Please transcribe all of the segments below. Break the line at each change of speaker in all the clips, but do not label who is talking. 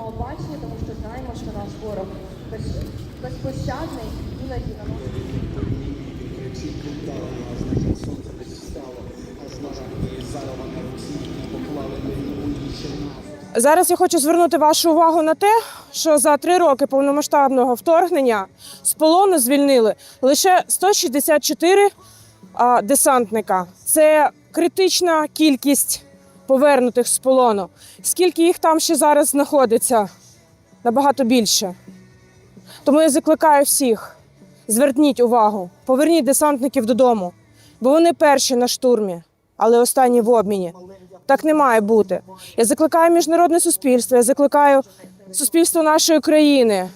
обачні, тому що знаємо, що наш ворог без- безпощадний іноді наносить.
Зараз я хочу звернути вашу увагу на те, що за три роки повномасштабного вторгнення з полону звільнили лише 164 а, десантника. Це критична кількість повернутих з полону. Скільки їх там ще зараз знаходиться? Набагато більше. Тому я закликаю всіх: зверніть увагу, поверніть десантників додому, бо вони перші на штурмі, але останні в обміні. Так не має бути. Я закликаю міжнародне суспільство, я закликаю суспільство нашої країни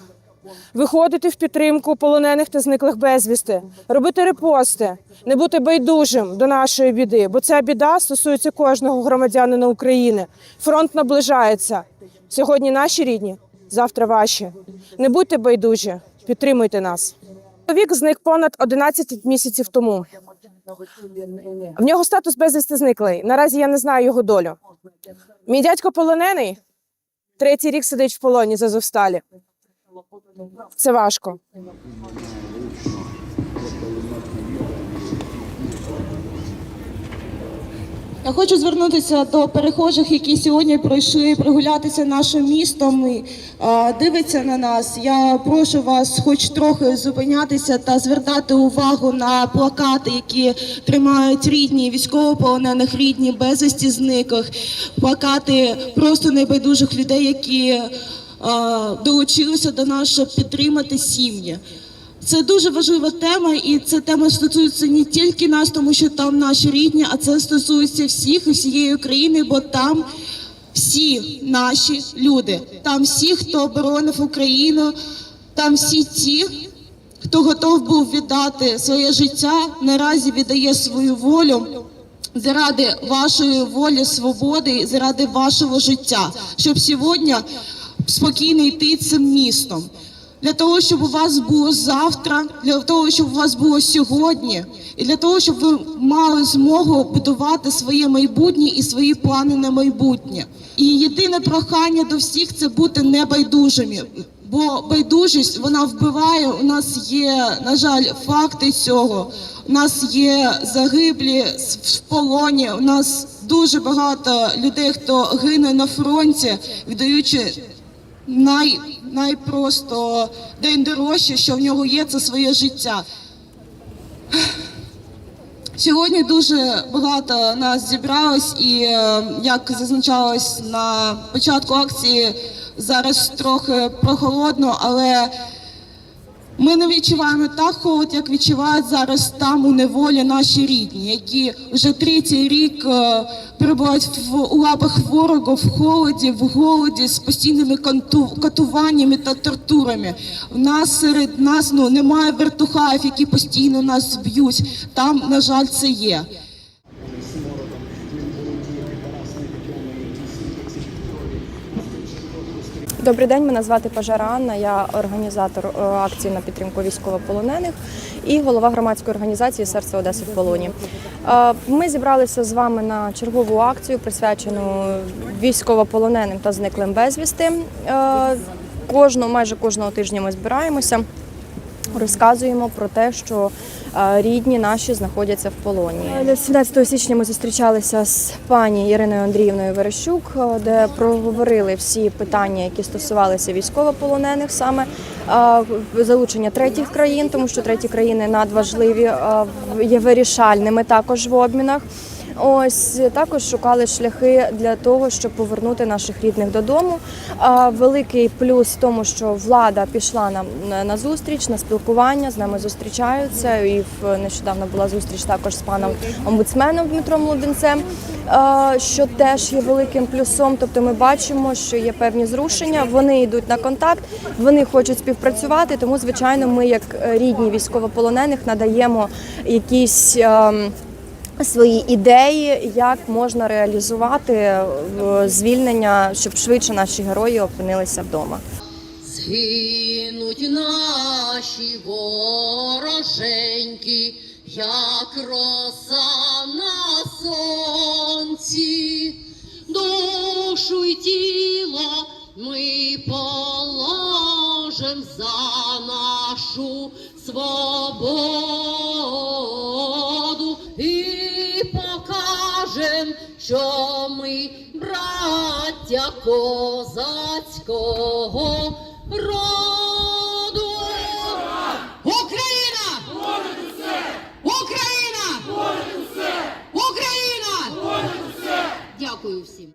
виходити в підтримку полонених та зниклих безвісти, робити репости, не бути байдужим до нашої біди, бо ця біда стосується кожного громадянина України. Фронт наближається. Сьогодні наші рідні, завтра ваші. Не будьте байдужі, підтримуйте нас. Чоловік зник понад 11 місяців тому. В нього статус безвісти зниклий. Наразі я не знаю його долю. Мій дядько полонений, третій рік сидить в полоні з Азовсталі. Це важко.
Я хочу звернутися до перехожих, які сьогодні пройшли прогулятися нашим містом і дивляться на нас. Я прошу вас, хоч трохи зупинятися та звертати увагу на плакати, які тримають рідні військовополонених, рідні безвісті зниклих, плакати просто небайдужих людей, які долучилися до нас, щоб підтримати сім'ї. Це дуже важлива тема, і ця тема стосується не тільки нас, тому що там наші рідні, а це стосується всіх і всієї України, бо там всі наші люди, там всі, хто оборонив Україну, там всі ті, хто готов був віддати своє життя, наразі віддає свою волю. Заради вашої волі, свободи, заради вашого життя, щоб сьогодні спокійно йти цим містом для того, щоб у вас було завтра, для того, щоб у вас було сьогодні, і для того, щоб ви мали змогу будувати своє майбутнє і свої плани на майбутнє. І єдине прохання до всіх це бути небайдужими. Бо байдужість вона вбиває. У нас є, на жаль, факти цього. У нас є загиблі в полоні. У нас дуже багато людей, хто гине на фронті, віддаючи най, найпросто дорожче, що в нього є, це своє життя. Сьогодні дуже багато нас зібралось, і е, як зазначалось на початку акції, зараз трохи прохолодно, але ми не відчуваємо так холод, як відчувають зараз там у неволі наші рідні, які вже третій рік е, перебувають в лапах ворога в холоді, в голоді з постійними катуваннями та тортурами. В нас серед нас ну немає вертухаїв, які постійно нас б'ють. Там, на жаль, це є.
Добрий день, мене звати Пажара Анна. Я організатор е, акції на підтримку військовополонених і голова громадської організації Серце Одеси в полоні. Е, Ми зібралися з вами на чергову акцію, присвячену військовополоненим та зниклим безвісти. Е, Кожного, майже кожного тижня ми збираємося. Розказуємо про те, що е, рідні наші знаходяться в полоні. Е, 17 січня ми зустрічалися з пані Іриною Андріївною Верещук, е, де проговорили всі питання, які стосувалися військовополонених, саме е, залучення третіх країн, тому що треті країни надважливі, е, є вирішальними також в обмінах. Ось також шукали шляхи для того, щоб повернути наших рідних додому. Великий плюс в тому, що влада пішла нам на, зустріч, на спілкування з нами зустрічаються. І нещодавно була зустріч також з паном омбудсменом Дмитром Лубінцем, що теж є великим плюсом. Тобто, ми бачимо, що є певні зрушення. Вони йдуть на контакт, вони хочуть співпрацювати. Тому, звичайно, ми, як е, рідні військовополонених, надаємо якісь. Свої ідеї, як можна реалізувати е, звільнення, щоб швидше наші герої опинилися вдома.
Згинуть наші вороженьки, як роса на сонці, душу й тіло ми за нашу свободу що ми браття козацького роду. Україна! Україна! Україна! Дякую всім.